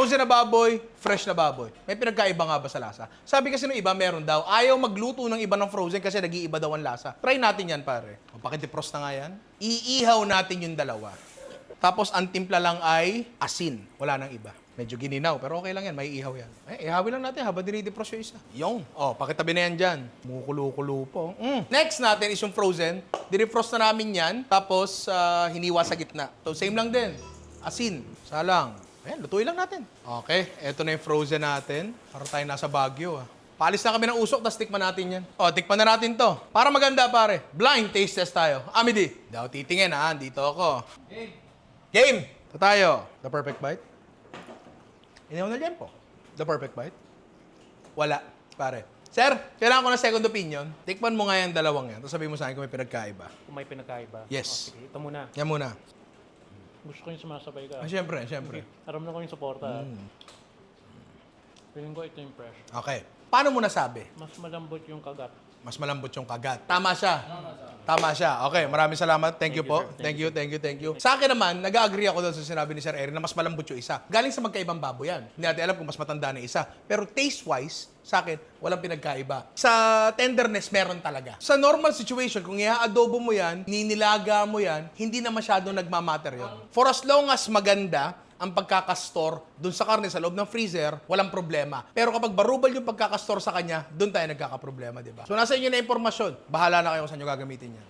Frozen na baboy, fresh na baboy. May pinagkaiba nga ba sa lasa? Sabi kasi ng iba, meron daw. Ayaw magluto ng iba ng frozen kasi nag-iiba daw ang lasa. Try natin yan, pare. O, pakideprost na nga yan. Iihaw natin yung dalawa. Tapos, ang timpla lang ay asin. Wala nang iba. Medyo gininaw, pero okay lang yan. May ihaw yan. Eh, ihawin lang natin habang dinideprost yung isa. Yung. O, pakitabi na yan dyan. Mukulukulo po. Mm. Next natin is yung frozen. Dinefrost na namin yan. Tapos, ah, hiniwa sa gitna. So, same lang din. Asin. Salang. Ayan, lutuin lang natin. Okay, eto na yung frozen natin. Para tayo nasa Baguio ah. Paalis na kami ng usok, tapos tikman natin yan. O, tikman na natin to. Para maganda, pare. Blind taste test tayo. Amidi. Hindi ako titingin, ha? Dito ako. Game. Game. Ito tayo. The perfect bite. Inihaw na liyan po. The perfect bite. Wala, pare. Sir, kailangan ko ng second opinion. Tikman mo nga yung dalawang yan. Tapos sabihin mo sa akin kung may pinagkaiba. Kung may pinagkaiba. Yes. O, sige, ito muna. Yan muna. Gusto ko yung sumasabay ka. Ah, syempre, syempre. Aram na ko yung suporta. Mm. Feeling ko ito yung fresh. Okay. Paano mo nasabi? Mas malambot yung kagat. Mas malambot yung kagat. Tama siya. Tama siya. Okay, maraming salamat. Thank, you po. Thank you, thank you, thank you. Sa akin naman, nag-agree ako doon sa sinabi ni Sir Erin na mas malambot yung isa. Galing sa magkaibang baboy yan. Hindi natin alam kung mas matanda na isa. Pero taste-wise, sa akin, walang pinagkaiba. Sa tenderness, meron talaga. Sa normal situation, kung i-adobo mo yan, ninilaga mo yan, hindi na masyadong nagmamatter yun. For as long as maganda, ang pagkakastor dun sa karne sa loob ng freezer, walang problema. Pero kapag barubal yung pagkakastor sa kanya, dun tayo nagkakaproblema, di ba? So nasa inyo na impormasyon. Bahala na kayo kung saan nyo gagamitin yan.